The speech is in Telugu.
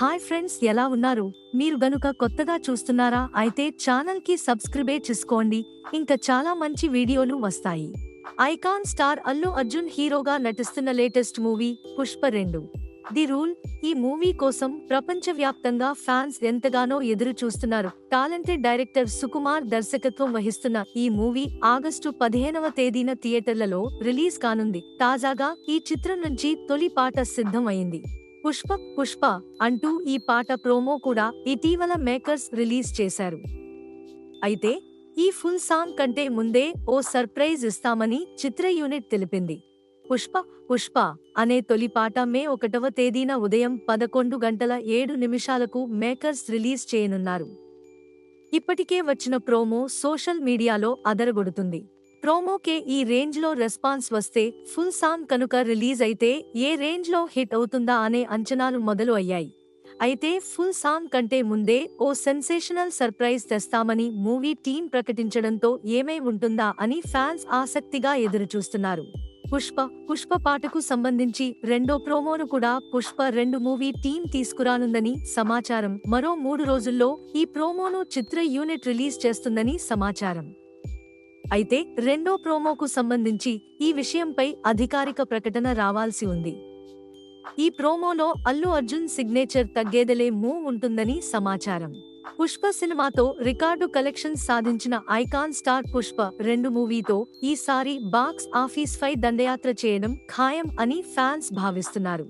హాయ్ ఫ్రెండ్స్ ఎలా ఉన్నారు? మీరు గనుక కొత్తగా చూస్తున్నారా అయితే ఛానల్కి సబ్స్క్రైబే చేసుకోండి. ఇంకా చాలా మంచి వీడియోలు వస్తాయి. ఐకాన్ స్టార్ అల్లు అర్జున్ హీరోగా నటిస్తున్న లేటెస్ట్ మూవీ పుష్ప రెండు. ది రూల్ ఈ మూవీ కోసం ప్రపంచవ్యాప్తంగా ఫ్యాన్స్ ఎంతగానో ఎదురు చూస్తున్నారు టాలెంటెడ్ డైరెక్టర్ సుకుమార్ దర్శకత్వం వహిస్తున్న ఈ మూవీ ఆగస్టు పదిహేనవ తేదీన థియేటర్లలో రిలీజ్ కానుంది. తాజాగా ఈ చిత్రం నుంచి తొలి పాట సిద్ధం అయింది పుష్ప పుష్ప అంటూ ఈ పాట ప్రోమో కూడా ఇటీవల మేకర్స్ రిలీజ్ చేశారు. అయితే ఈ ఫుల్ సాంగ్ కంటే ముందే ఓ సర్ప్రైజ్ ఇస్తామని చిత్ర యూనిట్ తెలిపింది. పుష్ప పుష్ప అనే తొలి పాట మే ఒకటవ తేదీన ఉదయం పదకొండు గంటల ఏడు నిమిషాలకు మేకర్స్ రిలీజ్ చేయనున్నారు. ఇప్పటికే వచ్చిన ప్రోమో సోషల్ మీడియాలో అదరగొడుతుంది. ప్రోమోకే ఈ రేంజ్లో రెస్పాన్స్ వస్తే ఫుల్ సాంగ్ కనుక రిలీజ్ అయితే ఏ రేంజ్లో హిట్ అవుతుందా అనే అంచనాలు మొదలు అయ్యాయి. అయితే ఫుల్ సాంగ్ కంటే ముందే ఓ సెన్సేషనల్ సర్ప్రైజ్ తెస్తామని మూవీ టీం ప్రకటించడంతో ఏమై ఉంటుందా అని ఫ్యాన్స్ ఆసక్తిగా ఎదురుచూస్తున్నారు. పుష్ప పుష్ప పాటకు సంబంధించి రెండో ప్రోమోను కూడా పుష్ప రెండు మూవీ టీం తీసుకురానుందని సమాచారం. మరో మూడు రోజుల్లో ఈ ప్రోమోను చిత్ర యూనిట్ రిలీజ్ చేస్తుందని సమాచారం. అయితే రెండో ప్రోమోకు సంబంధించి ఈ విషయంపై అధికారిక ప్రకటన రావాల్సి ఉంది. ఈ ప్రోమోలో అల్లు అర్జున్ సిగ్నేచర్ తగ్గేదలే మూవ్ ఉంటుందని సమాచారం. పుష్ప సినిమాతో రికార్డు కలెక్షన్స్ సాధించిన ఐకాన్ స్టార్ పుష్ప రెండు మూవీతో ఈసారి బాక్స్ ఆఫీస్ పై దండయాత్ర చేయడం ఖాయం అని ఫ్యాన్స్ భావిస్తున్నారు.